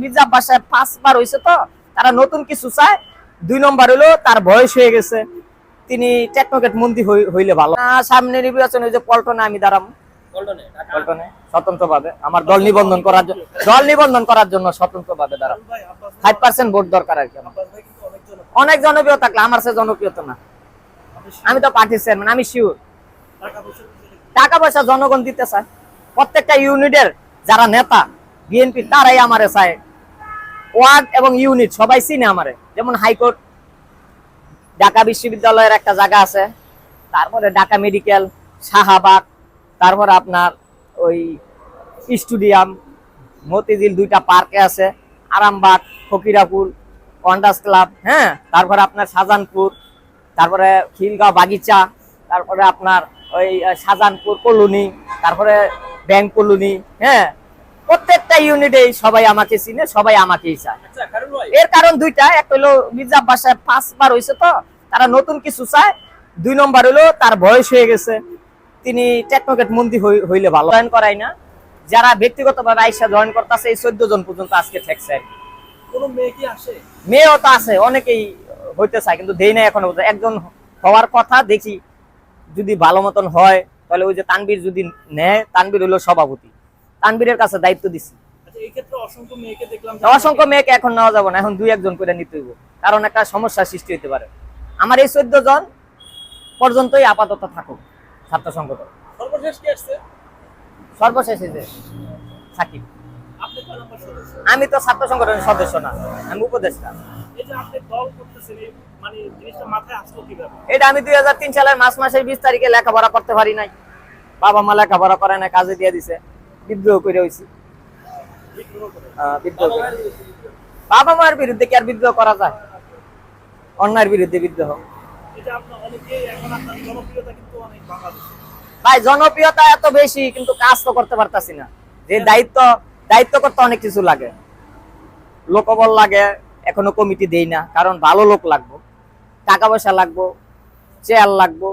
মির্জা আব্বাস সাহেব পাঁচবার হয়েছে তো তারা নতুন কিছু চায়। দুই নম্বর হলো তার বয়স হয়ে গেছে। তিনি টেকনোকেট মন্ত্রী হইলে ভালো। সামনে নির্বাচন যে পল্টনে আমি দাঁড়াবো পল্টনে স্বতন্ত্র আমার দল নিবন্ধন করার জন্য দল নিবন্ধন করার জন্য স্বতন্ত্র ভাবে দাঁড়াবো ফাইভ পার্সেন্ট ভোট দরকার আর কি অনেক জনপ্রিয়। থাকলে আমার সে জনপ্রিয় তো না আমি তো পার্টির চেয়ারম্যান আমি শিওর টাকা পয়সা জনগণ দিতে চায়। প্রত্যেকটা ইউনিটের যারা নেতা বিএনপি তারাই আমারে চায়। ওয়ার্ড এবং ইউনিট সবাই চিনে আমারে। যেমন হাইকোর্ট ঢাকা বিশ্ববিদ্যালয়ের একটা জায়গা আছে তারপরে ঢাকা মেডিকেল শাহাবাগ তারপরে আপনার ওই স্টুডিয়াম মতিঝিল দুইটা পার্কে আছে আরামবাগ ফকিরাপুর কন্ডাস ক্লাব হ্যাঁ? তারপরে আপনার শাহজাহানপুর তারপরে খিলগাঁও বাগিচা তারপরে আপনার ওই আহ, শাহজাহানপুর কলোনি তারপরে ব্যাংক কলোনি হ্যাঁ? প্রত্যেকটা ইউনিটে সবাই আমাকে চিনে সবাই আমাকেই চায়। এর কারণ দুইটা একটা হলো মির্জা আব্বাস সাহেব পাঁচবার হয়েছে তো তারা নতুন কিছু চায়। দুই নম্বর হলো তার বয়স হয়ে গেছে তিনি টেকনোকেট মন্ত্রী হই- হইলে ভালো। জয়েন করাই না। যারা ব্যক্তিগতভাবে আইসা জয়েন করতেছে এই চোদ্দ জন পর্যন্ত আজকে ঠেকছে কোনো মেয়ে কি আসে? মেয়েও তো আছে অনেকেই হইতে চায় কিন্তু দেই না এখনও। একজন হওয়ার কথা দেখি যদি ভালো মতন হয় তাহলে ওই যে তানবির যদি নেয় তানবীর হলো সভাপতি। তানবীরের কাছে দায়িত্ব দিছি। ক্ষেত্রে অসংখ্য মেয়েকে এখন নেওয়া যাবে না এখন দুই একজন করে নিতে হইব। কারণ একটা সমস্যার সৃষ্টি হতে পারে। আমার এই চোদ্দ জন পর্যন্তই আপাতত থাকুক ছাত্র সংগঠন। সর্বশেষ কি আসছে? সর্বশেষ সাকিব। আপনি কয় নম্বর সদস্য। আমি তো ছাত্র সংগঠনের সদস্য না আমি উপদেষ্টা। মানে এটা আমি দুই হাজার তিন সালের মার্চ মাসের বিশ তারিখে লেখাপড়া করতে পারি নাই। বাবা মা লেখাপড়া করে না কাজে দিয়ে দিছে। বিদ্রোহ করে হয়েছি। বাবা মায়ের বিরুদ্ধে কি আর বিদ্রোহ করা যায়? অন্যায়ের বিরুদ্ধে বিদ্রোহ। ভাই, জনপ্রিয়তা এত বেশি, কিন্তু কাজ তো করতে পারতাছি না। যে দায়িত্ব দায়িত্ব করতে অনেক কিছু লাগে। লোকবল লাগে, এখনও কমিটি দেই না, কারণ ভালো লোক লাগবো। টাকা পয়সা লাগবো চেয়ার লাগবো।